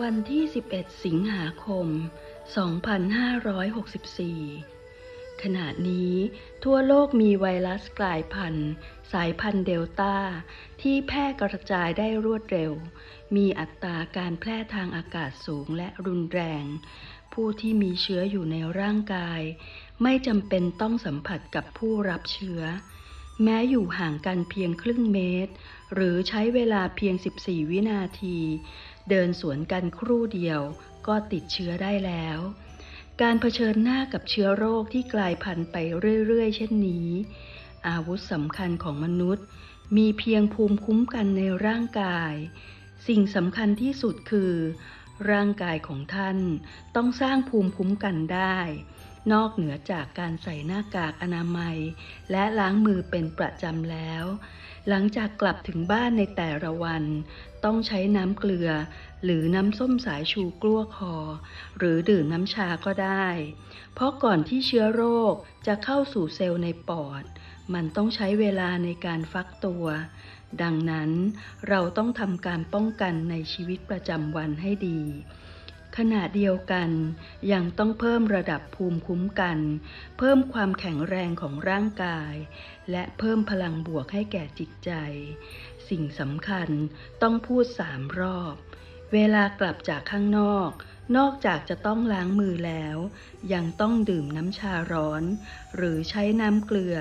วันที่ 11 สิงหาคม 2564 ขณะนี้ทั่วโลกมีไวรัสกลายพันธุ์ สายพันธุ์เดลต้า ที่แพร่กระจายได้รวดเร็ว มีอัตราการแพร่ทางอากาศสูงและรุนแรง ผู้ที่มีเชื้ออยู่ในร่างกาย ไม่จำเป็นต้องสัมผัสกับผู้รับเชื้อ แม้อยู่ห่างกันเพียงครึ่งเมตร หรือใช้เวลาเพียง 14 วินาที เดินสวนกันครู่เดียวก็ติดเชื้อได้แล้ว การเผชิญหน้ากับเชื้อโรคที่กลายพันธุ์ไปเรื่อยๆ เช่นนี้ อาวุธสำคัญของมนุษย์ มีเพียงภูมิคุ้มกันในร่างกาย สิ่งสำคัญที่สุดคือ ร่างกายของท่านต้องสร้างภูมิคุ้มกันได้ นอกเหนือจากการใส่หน้ากากอนามัย และล้างมือเป็นประจำแล้ว หลังจากกลับถึงบ้านในแต่ละวัน ต้องใช้น้ำเกลือ หรือน้ำส้มสายชูกลั้วคอ หรือดื่มน้ำชาก็ได้ เพราะก่อนที่เชื้อโรคจะเข้าสู่เซลล์ในปอด มันต้องใช้เวลาในการฟักตัว ดังนั้นเราต้องทำการป้องกันในชีวิตประจำวันให้ดี ขณะเดียวกัน ยังต้องเพิ่มระดับภูมิคุ้มกัน เพิ่มความแข็งแรงของร่างกาย และเพิ่มพลังบวกให้แก่จิตใจ สิ่งสำคัญต้องพูดสามรอบ เวลากลับจากข้างนอก นอกจากจะต้องล้างมือแล้ว ยังต้องดื่มน้ำชาร้อน หรือใช้น้ำเกลือ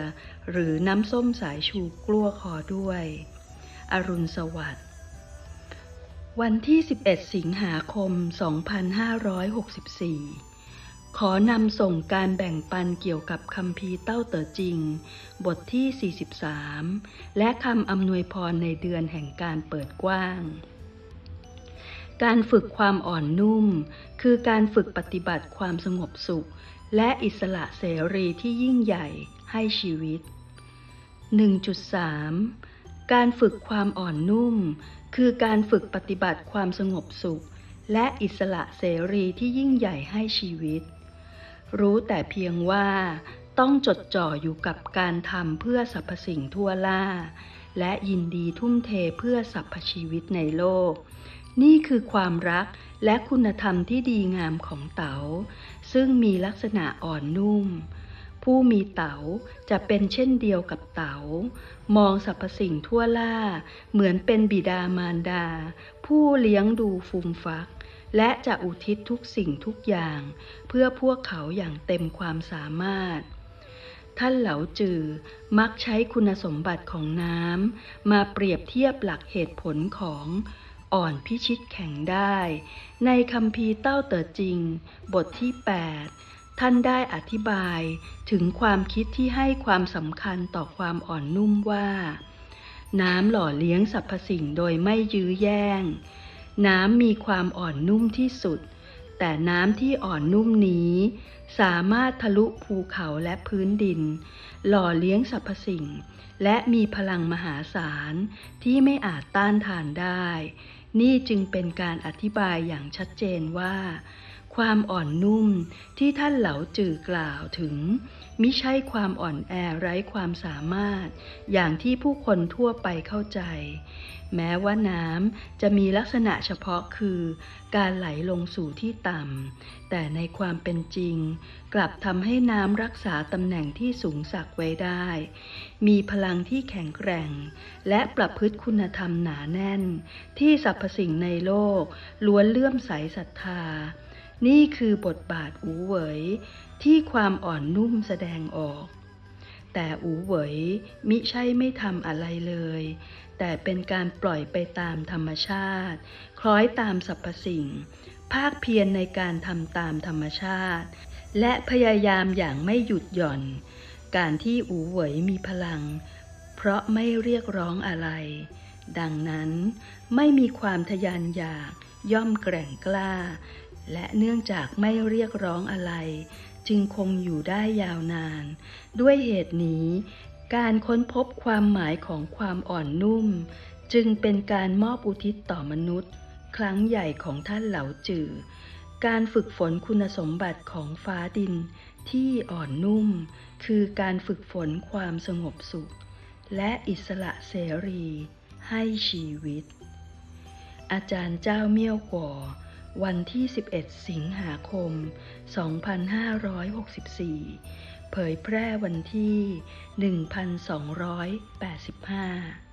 หรือน้ำส้มสายชูกลั้วคอด้วย อรุณสวัสดิ์ วันที่ 11 สิงหาคม 2564 ขอนำส่งการแบ่งปันเกี่ยวกับคำพีเต้าเต๋อจริง บทที่ 43 และคำอำนวยพรในเดือนแห่งการเปิดกว้าง การฝึกความอ่อนนุ่ม คือการฝึกปฏิบัติความสงบสุข และอิสระเสรีที่ยิ่งใหญ่ให้ชีวิต 1.3 การฝึกความอ่อนนุ่ม คือการฝึกปฏิบัติความสงบสุข และอิสระเสรีที่ยิ่งใหญ่ให้ชีวิต รู้แต่เพียงว่าต้องจดจ่ออยู่กับการทำเพื่อสรรพสิ่งทั่วล่า และยินดีทุ่มเทเพื่อสรรพชีวิตในโลก นี่คือความรักและคุณธรรมที่ดีงามของเต๋า ซึ่งมีลักษณะอ่อนนุ่ม ผู้มีเต๋าจะเป็นเช่นเดียวกับเต๋ามองสรรพสิ่งทั่วล่า เหมือนเป็นบิดามารดา ผู้เลี้ยงดูฟูมฟัก และจะอุทิศทุกสิ่งทุกอย่าง เพื่อพวกเขาอย่างเต็มความสามารถ ท่านเหลาจือมักใช้คุณสมบัติของน้ำมาเปรียบเทียบหลักเหตุผลของอ่อนพิชิตแข็งได้ ในคำพีเต้าเต๋อจริง บทที่ 8 ท่านได้อธิบายถึงความคิดที่ให้ความสำคัญต่อความอ่อนนุ่มว่า น้ำหล่อเลี้ยงสรรพสิ่งโดยไม่ยื้อแย่ง น้ำมีความอ่อนนุ่มที่สุด แต่น้ำที่อ่อนนุ่มนี้ สามารถทะลุภูเขาและพื้นดิน หล่อเลี้ยงสรรพสิ่ง และมีพลังมหาศาลที่ไม่อาจต้านทานได้ นี่จึงเป็นการอธิบายอย่างชัดเจนว่า ความอ่อนนุ่มที่ท่านเหลาจือกล่าวถึง มิใช่ความอ่อนแอไร้ความสามารถ อย่างที่ผู้คนทั่วไปเข้าใจ แม้ว่าน้ำจะมีลักษณะเฉพาะคือ การไหลลงสู่ที่ต่ำ แต่ในความเป็นจริง กลับทำให้น้ำรักษาตำแหน่งที่สูงสักไว้ได้ มีพลังที่แข็งแกร่ง และประพฤติคุณธรรมหนาแน่น ที่สรรพสิ่งในโลกล้วนเลื่อมใสศรัทธา นี่คือบทบาทอูเหวยที่ความอ่อนนุ่มแสดงออก แต่อูเหวยมิใช่ไม่ทำอะไรเลย แต่เป็นการปล่อยไปตามธรรมชาติ คล้อยตามสรรพสิ่ง ภาคเพียรในการทำตามธรรมชาติ และพยายามอย่างไม่หยุดหย่อน การที่อูเหวยมีพลัง เพราะไม่เรียกร้องอะไร ดังนั้นไม่มีความทยานอยากย่อมแกร่งกล้า และเนื่องจากไม่เรียกร้องอะไร จึงคงอยู่ได้ยาวนาน ด้วยเหตุนี้ การค้นพบความหมายของความอ่อนนุ่ม จึงเป็นการมอบอุทิศต่อมนุษย์ ครั้งใหญ่ของท่านเหลาจือ การฝึกฝนคุณสมบัติของฟ้าดินที่อ่อนนุ่ม คือการฝึกฝนความสงบสุข และอิสระเสรี ให้ชีวิต อาจารย์เจ้าเมี่ยวก่อ วันที่ 11 สิงหาคม 2564 เผยแพร่วันที่ 1285